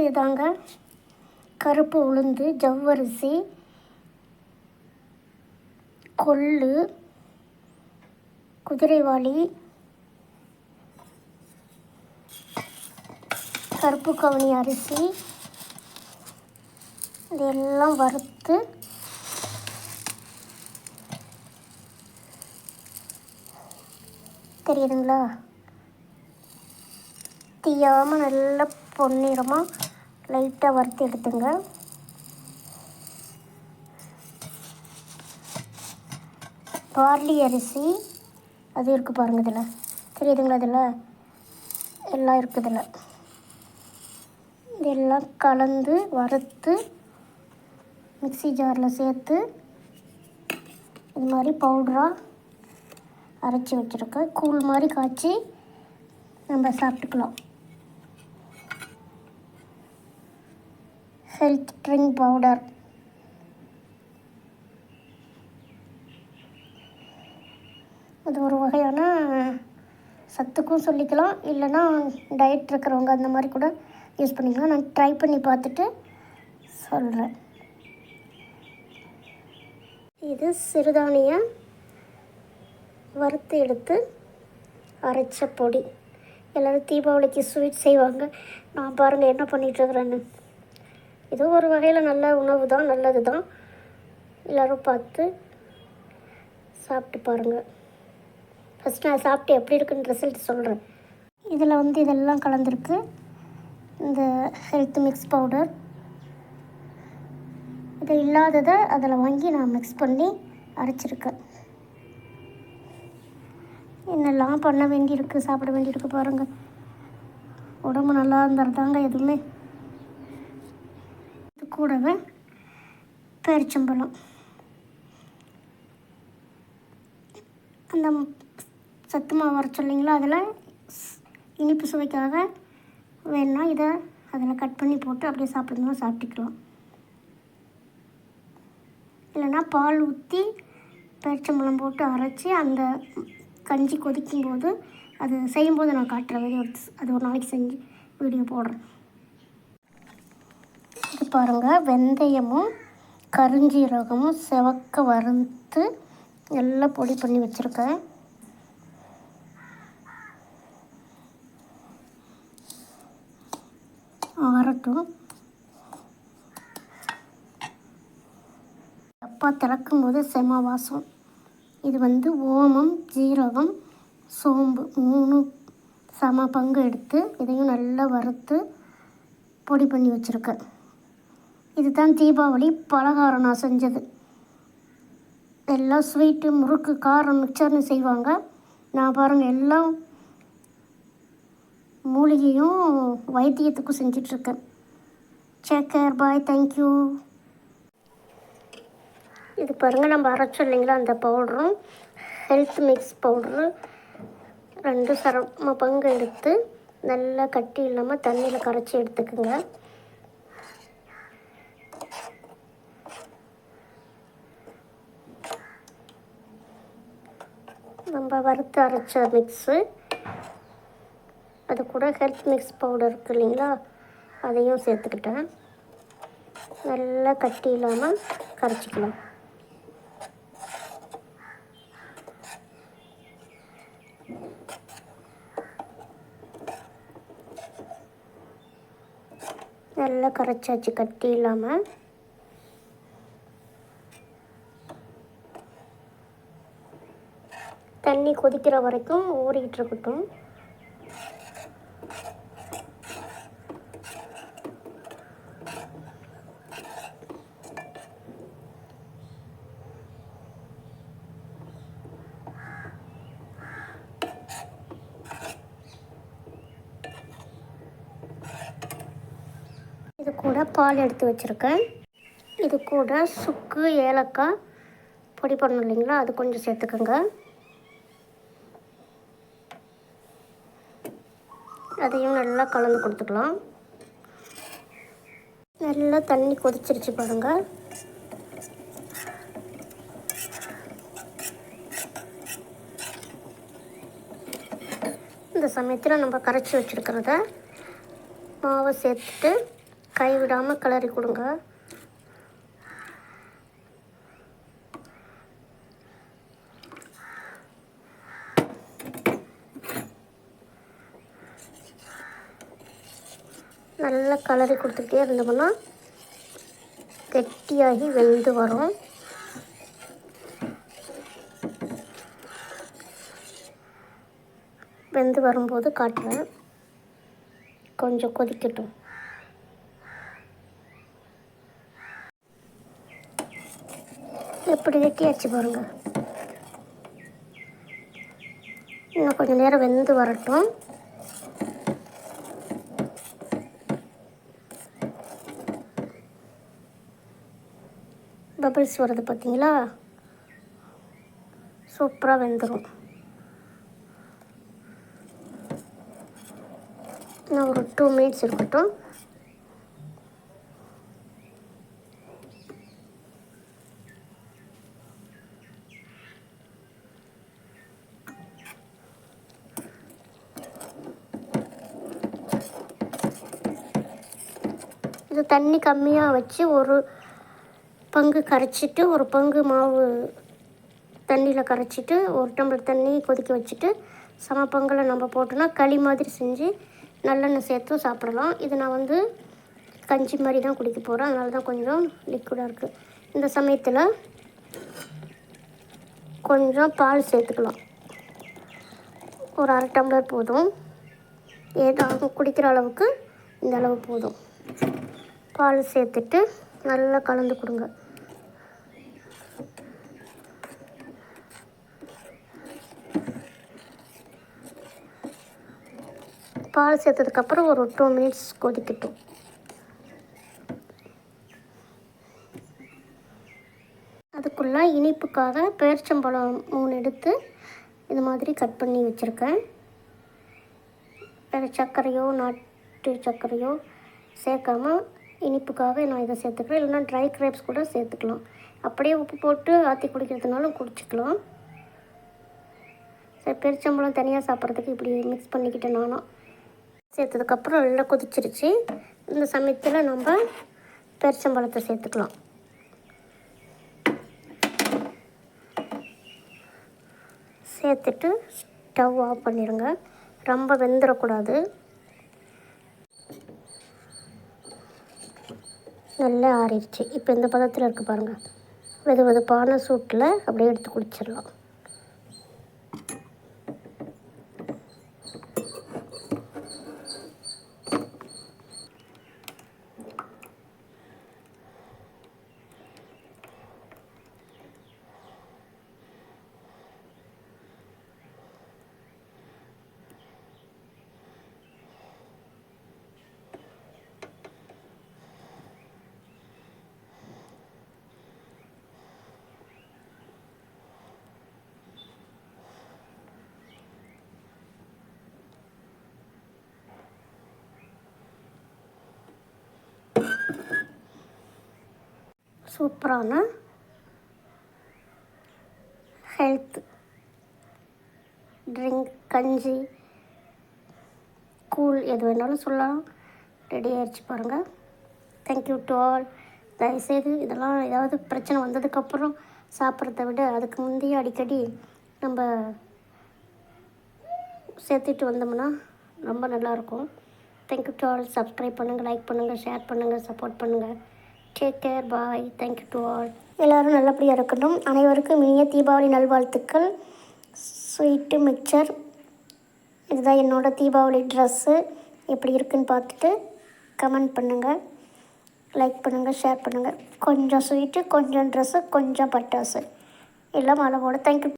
இதுதாங்க. கருப்பு உளுந்து ஜவ்வரிசி கொள்ளு குதிரைவாளி கருப்பு கவுனி அரிசி இதெல்லாம் வறுத்து தெரியுதுங்களா? தீயாமல் நல்லா பொன்னிறமாக லைட்டாக வறுத்து எடுத்துங்க. பார்லி அரிசி அது இருக்குது பாருங்கள் இதில். தெரியுதுங்களா இதில்? எல்லாம் இருக்குது இதில். இதெல்லாம் கலந்து வறுத்து மிக்ஸி ஜாரில் சேர்த்து இது மாதிரி பவுடராக அரைச்சி வச்சுருக்கேன். கூழ் மாதிரி காய்ச்சி நம்ம சாப்பிட்டுக்கலாம். ஹெல்த் ட்ரிங்க் பவுடர் அது ஒரு வகையான சத்துக்கும் சொல்லிக்கலாம். இல்லைன்னா டயட் இருக்கிறவங்க அந்த மாதிரி கூட யூஸ் பண்ணிக்கலாம். நான் ட்ரை பண்ணி பார்த்துட்டு சொல்கிறேன் இது சிறுதானிய வறுத்து எடுத்து அரைச்ச பொடி. எல்லோரும் தீபாவளிக்கு ஸ்வீட் செய்வாங்க. நான் பாருங்கள் என்ன பண்ணிகிட்ருக்குறேன்னு இது ஒரு வகையில் நல்ல உணவு தான் நல்லது தான் எல்லோரும் பார்த்து சாப்பிட்டு பாருங்கள் ஃபஸ்ட் நான் சாப்பிட்டு எப்படி இருக்குன்னு ரிசல்ட் சொல்கிறேன் இதில் வந்து இதெல்லாம் கலந்துருக்கு. இந்த ஹெல்த் மிக்ஸ் பவுடர் இது இல்லாததை அதில் வாங்கி நான் மிக்ஸ் பண்ணி அரைச்சிருக்கேன். என்னெல்லாம் பண்ண வேண்டியிருக்கு சாப்பிட வேண்டியிருக்கு பாருங்கள் உடம்பு நல்லா இருந்தால் தாங்க எதுவுமே கூடவே பேரிச்சம்பழம். அந்த சத்து மாவு வர சொல்லிங்களோ அதில் இனிப்பு சுவைக்காக வேணும்னா இதை அதில் கட் பண்ணி போட்டு அப்படியே சாப்பிடணும் சாப்பிட்டுக்கலாம். இல்லைன்னா பால் ஊற்றி பேரிச்சம்பழம் போட்டு அரைச்சி அந்த கஞ்சி கொதிக்கும் போது அது செய்யும்போது நான் காட்டுற வீடியோ அது ஒரு நாளைக்கு செஞ்சு வீடியோ போடுறேன். பாருங்கள் வெந்தயமும் கருஞ்சீரகமும் செவக்க வறுத்து எல்லாம் பொடி பண்ணி வச்சுருக்கேன். ஆறட்டும். அப்பா திறக்கும் போது செம வாசம் இது வந்து ஓமம் ஜீரகம் சோம்பு மூணு சம பங்கு எடுத்து இதையும் நல்லா வறுத்து பொடி பண்ணி வச்சுருக்கேன். இதுதான் தீபாவளி பலகாரம் நான் செஞ்சது. எல்லாம் ஸ்வீட்டு முறுக்கு காரம் மிக்சர்னு செய்வாங்க. நான் பாருங்கள் எல்லாம் மூலிகையும் வைத்தியத்துக்கும் செஞ்சிட்ருக்கேன். சேக்கர் பாய் தேங்க்யூ இது பாருங்கள் நம்ம அரைச்சோம் இல்லைங்களா அந்த பவுடரும் ஹெல்த் மிக்ஸ் பவுட்ரு ரெண்டு சரம பங்கு எடுத்து நல்லா கட்டி இல்லாமல் தண்ணியில் கரைச்சி எடுத்துக்கோங்க. நம்ம வறுத்து அரைச்ச மிக்ஸு அது கூட ஹெல்த் மிக்ஸ் பவுடர் இருக்கு இல்லைங்களா? அதையும் சேர்த்துக்கிட்டேன். நல்லா கட்டி இல்லாமல் கரைச்சிக்கலாம். நல்லா கரைச்சாச்சு கட்டி இல்லாமல் தண்ணி கொதிக்கிற வரைக்கும் ஊறிக்கிட்டு இருக்கட்டும். இது கூட பால் எடுத்து வச்சுருக்கேன். இது கூட சுக்கு ஏலக்காய் பொடி பண்ணணும் இல்லைங்களா? அது கொஞ்சம் சேர்த்துக்கோங்க. அதையும் நல்லா கலந்து கொடுத்துக்கலாம். நல்லா தண்ணி கொதிச்சிருச்சு பாருங்கள் இந்த சமயத்தில் நம்ம கரைச்சி வச்சுருக்கிறத மாவை சேர்த்துட்டு கைவிடாமல் கிளறி கொடுங்க. நல்லா கலரி கொடுத்துக்கிட்டே இருந்தோம்னா கெட்டியாகி வெந்து வரும். வெந்து வரும்போது காட்டுறேன். கொஞ்சம் கொதிக்கட்டும். எப்படி கெட்டியாச்சு பாருங்க. இன்னும் கொஞ்சம் நேரம் வெந்து வரட்டும். பபிள்ஸ் வருது பார்த்தீங்களா சூப்பராக வெந்துடும் இன்னும் ஒரு டூ மினிட்ஸ் இருக்கட்டும். இது தண்ணி கம்மியாக வச்சு ஒரு பங்கு கரைச்சிட்டு ஒரு பங்கு மாவு தண்ணியில் கரைச்சிட்டு ஒரு டம்ளர் தண்ணி கொதிக்க வச்சுட்டு சம பங்கில் நம்ம போட்டோன்னா களி மாதிரி செஞ்சு நல்லெண்ணெய் சேர்த்தும் சாப்பிடலாம். இது நான் வந்து கஞ்சி மாதிரி தான் குடிக்க போகிறேன் அதனால தான் கொஞ்சம் லிக்விடாக இருக்குது இந்த சமயத்தில் கொஞ்சம் பால் சேர்த்துக்கலாம். ஒரு அரை டம்ளர் போதும். ஏதாவது குடிக்கிற அளவுக்கு இந்த அளவு போதும். பால் சேர்த்துட்டு நல்லா கலந்து கொடுங்க. பால் சேர்த்ததுக்கப்புறம் ஒரு டூ மினிட்ஸ் கொதிக்கட்டும். அதுக்குள்ளே இனிப்புக்காக பேரிச்சம்பழம் மூணு எடுத்து இது மாதிரி கட் பண்ணி வச்சுருக்கேன். வேறு சர்க்கரையோ நாட்டு சர்க்கரையோ சேர்க்காம இனிப்புக்காக நான் இதை சேர்த்துக்கிறேன். இல்லைனா ட்ரை கிரேப்ஸ் கூட சேர்த்துக்கலாம். அப்படியே உப்பு போட்டு ஆற்றி குடிக்கிறதுனாலும் குடிச்சிக்கலாம். சரி பெருச்சம்பழம் தனியாக சாப்பிட்றதுக்கு இப்படி மிக்ஸ் பண்ணிக்கிட்டேன் நானும் சேர்த்ததுக்கப்புறம் நல்லா கொதிச்சிருச்சு. இந்த சமயத்தில் நம்ம பெருச்சம்பழத்தை சேர்த்துக்கலாம். சேர்த்துட்டு ஸ்டவ் ஆஃப் பண்ணிடுங்க. ரொம்ப வெந்துடக்கூடாது நல்லா ஆறிடுச்சு. இப்போ இந்த பதத்தில் இருக்குது பாருங்கள் வெது வெதுப்பான சூட்டில் அப்படியே எடுத்து குடிச்சிடலாம். சூப்பரான ஹெல்த் ட்ரிங்க் கஞ்சி கூழ் எது வேணாலும் சொல்லலாம். ரெடி ஆகிடுச்சு பாருங்கள் தேங்க்யூ டு ஆல் தயவுசெய்து இதெல்லாம் ஏதாவது பிரச்சனை வந்ததுக்கப்புறம் சாப்பிட்றத விட அதுக்கு முந்தைய அடிக்கடி நம்ம சேர்த்துட்டு வந்தோம்னா ரொம்ப நல்லாயிருக்கும் thank you to all subscribe பண்ணுங்கள் லைக் பண்ணுங்கள் ஷேர் பண்ணுங்கள் சப்போர்ட் பண்ணுங்கள் take care bye thank you to all எல்லோரும் நல்லபடியாக இருக்கட்டும். அனைவருக்கும் இனிய தீபாவளி நல்வாழ்த்துக்கள். ஸ்வீட்டு மிக்சர் இதுதான் என்னோடய தீபாவளி ட்ரெஸ்ஸு எப்படி இருக்குன்னு பார்த்துட்டு கமெண்ட் பண்ணுங்கள் லைக் பண்ணுங்கள் ஷேர் பண்ணுங்கள் கொஞ்சம் ஸ்வீட்டு கொஞ்சம் ட்ரெஸ்ஸு கொஞ்சம் பட்டாசு எல்லாம் அளவோட. தேங்க்யூ